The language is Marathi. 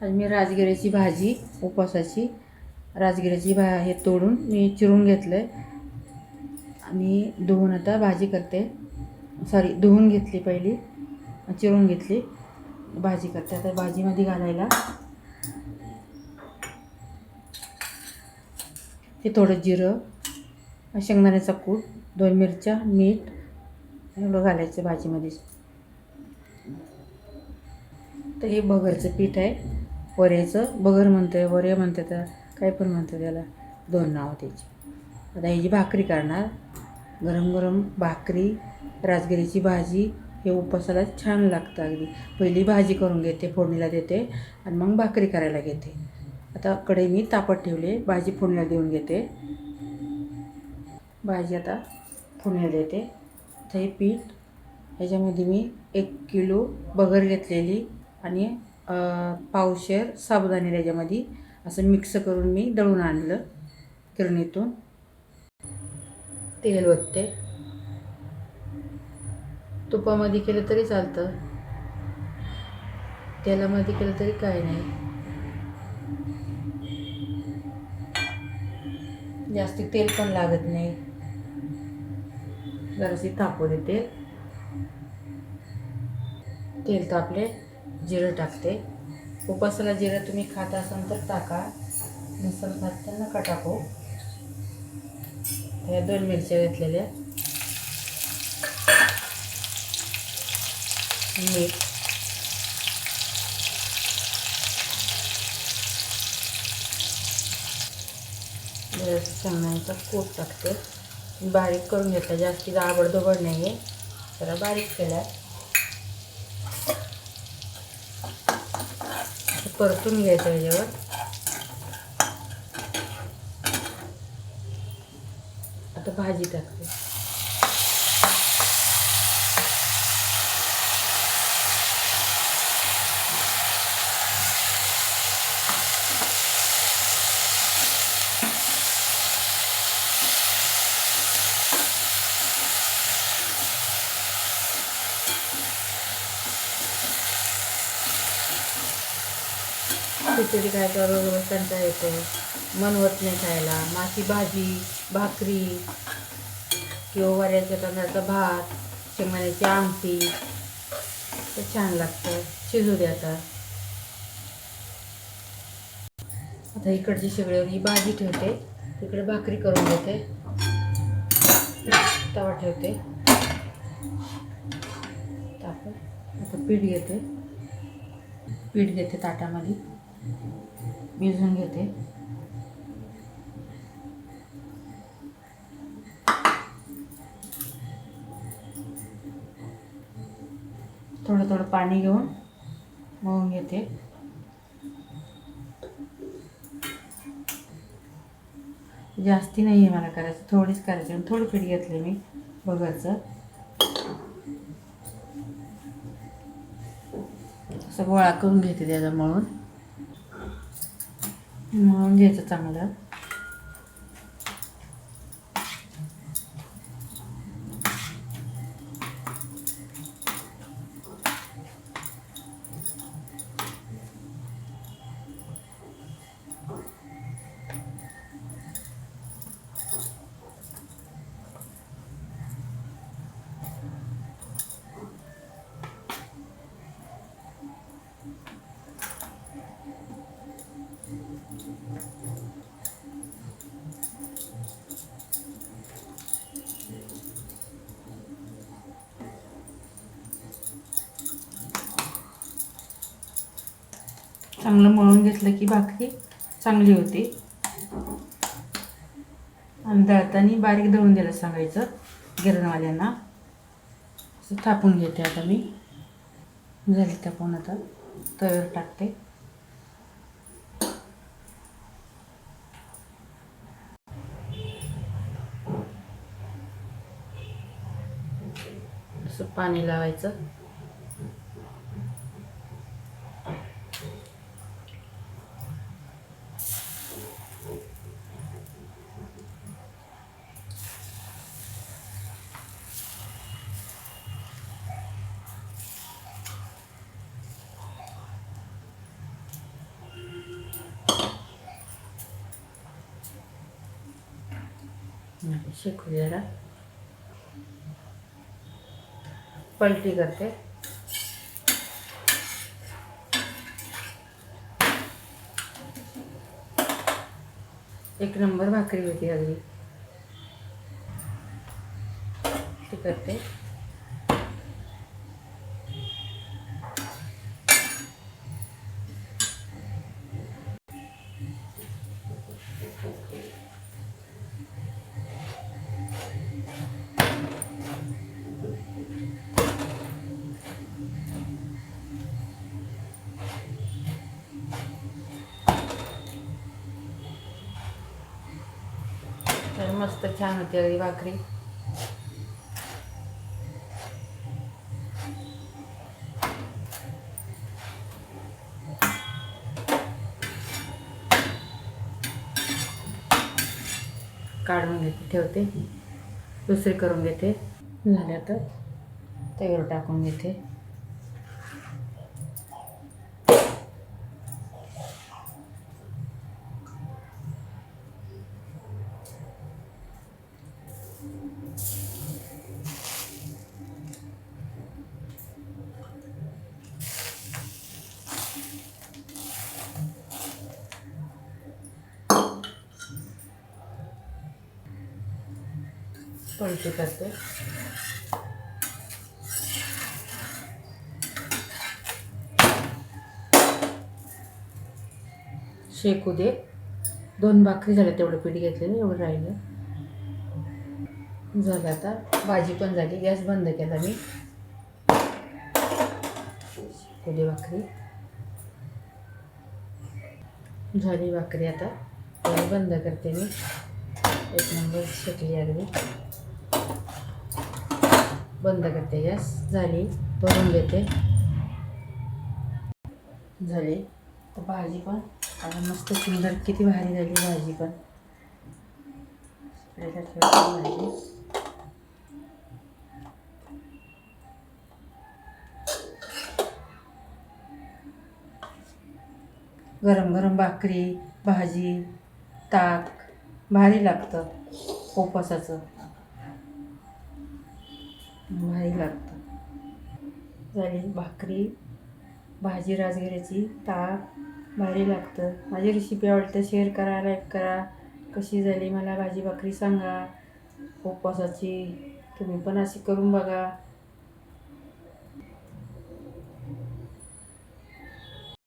आज मी राजगिऱ्याची भाजी उपवासाची राजगिऱ्याची भा हे तोडून मी चिरून घेतलं आहे आणि धुवून आता भाजी करते. सॉरी धुवून घेतली पहिली. चिरून घेतली. भाजी करते आता भाजीमध्ये घालायला. हे थोडं जिरं शेंगदाण्याचा कूट दोन मिरच्या मीठ एवढं घालायचं भाजीमध्ये तर हे बगरचं पीठ आहे. वऱ्याचं बगर म्हणतं आहे वरे म्हणते तर काय पण म्हणतं त्याला. दोन नावं त्याची. आता ह्याची भाकरी करणार गरम गरम भाकरी राजगिरीची भाजी हे उपवासाला छान लागतं अगदी. पहिली भाजी करून घेते फोडणीला देते आणि मग भाकरी करायला घेते. आता कडे मी तापत ठेवले भाजी फोडणीला देऊन घेते. भाजी आता फोडणीला देते. आता हे पीठ ह्याच्यामध्ये मी एक किलो बगर घेतलेली आणि पावशेर साबुदाणे त्याच्यामध्ये असं मिक्स करून मी दळून आणलं किरणीतून. तेल ओतते. तुपामध्ये केलं तरी चालतं. तेलामध्ये केलं तरी काय नाही. जास्त तेल पण लागत नाही. जराशी तापू देते तेल तापले. जिरं टाकते. उपासाला जिरं तुम्ही खात असाल तर टाका. नसेल खात तर नका टाकू. ह्या दोन मिरच्या घेतलेल्या. मीठ. शेंगण्याचा कूट टाकते. बारीक करून घेतला. जास्ती आबडधोबड नाही आहे जरा बारीक केला. परतून घ्यायचं याच्यावर. आता भाजी टाकते. खिचडी खायचा रोज कंटाळा येतो. मन होत नाही खायला. माशी भाजी भाकरी किंवा वऱ्याच्या तांदळाचा भात शेंगदाण्याची आमटी. ते छान लागतं. शिजू दे आता. आता इकडची सगळ्यावर ही भाजी ठेवते. इकडे भाकरी करून घेते. तवा ठेवते. ताप आता पीठ घेते. पीठ घेते ताटामध्ये. भिजवून घेते. थोडं थोडं पाणी घेऊन मळून घेते. जास्ती नाही आहे मला करायचं थोडीच करायची. आणि थोडी पीठ घेतले मी बघायचं. असं गोळा करून घेते त्याचा मळून. मळून घ्यायचं चांगलं चांगलं मळून घेतलं की भाकरी चांगली होती. आणि दळताना बारीक दळून द्यायला सांगायचं गिरणवाल्यांना. असं थापून घेते आता मी. झाली थापून आता. तव्यावर टाकते. असं पाणी लावायचं. शेकू पलटी करते। एक नंबर भाकरी होती अगदी ती करते तर मस्त छान होती अगदी भाकरी. काढून घेते ठेवते. दुसरी करून घेते. झाल्या तर तव्यावर टाकून घेते. पलटी करते शेकू दे. दोन भाकरी झाल्या तेवढं पीठ घेतलेलं एवढं राहिलं. झालं आता. भाजी पण झाली. गॅस बंद केला मी. शेकू दे भाकरी. झाली भाकरी आता. गॅस बंद करते मी. एक नंबर शेकली अगदी. बंद करते गॅस झाली. भरून घेते. झाली. तर भाजी पण. आता मस्त सुंदर किती भारी झाली भाजी पण. भाजी. गरम गरम भाकरी भाजी ताक. भारी लागतं उपवासाचं. भारी लागतं. झाली भाकरी भाजी राजगिऱ्याची ताक भारी लागतं. माझी रेसिपी आवडतं शेअर करा लाईक करा. कशी झाली मला भाजी भाकरी सांगा. उपवासाची तुम्ही पण अशी करून बघा.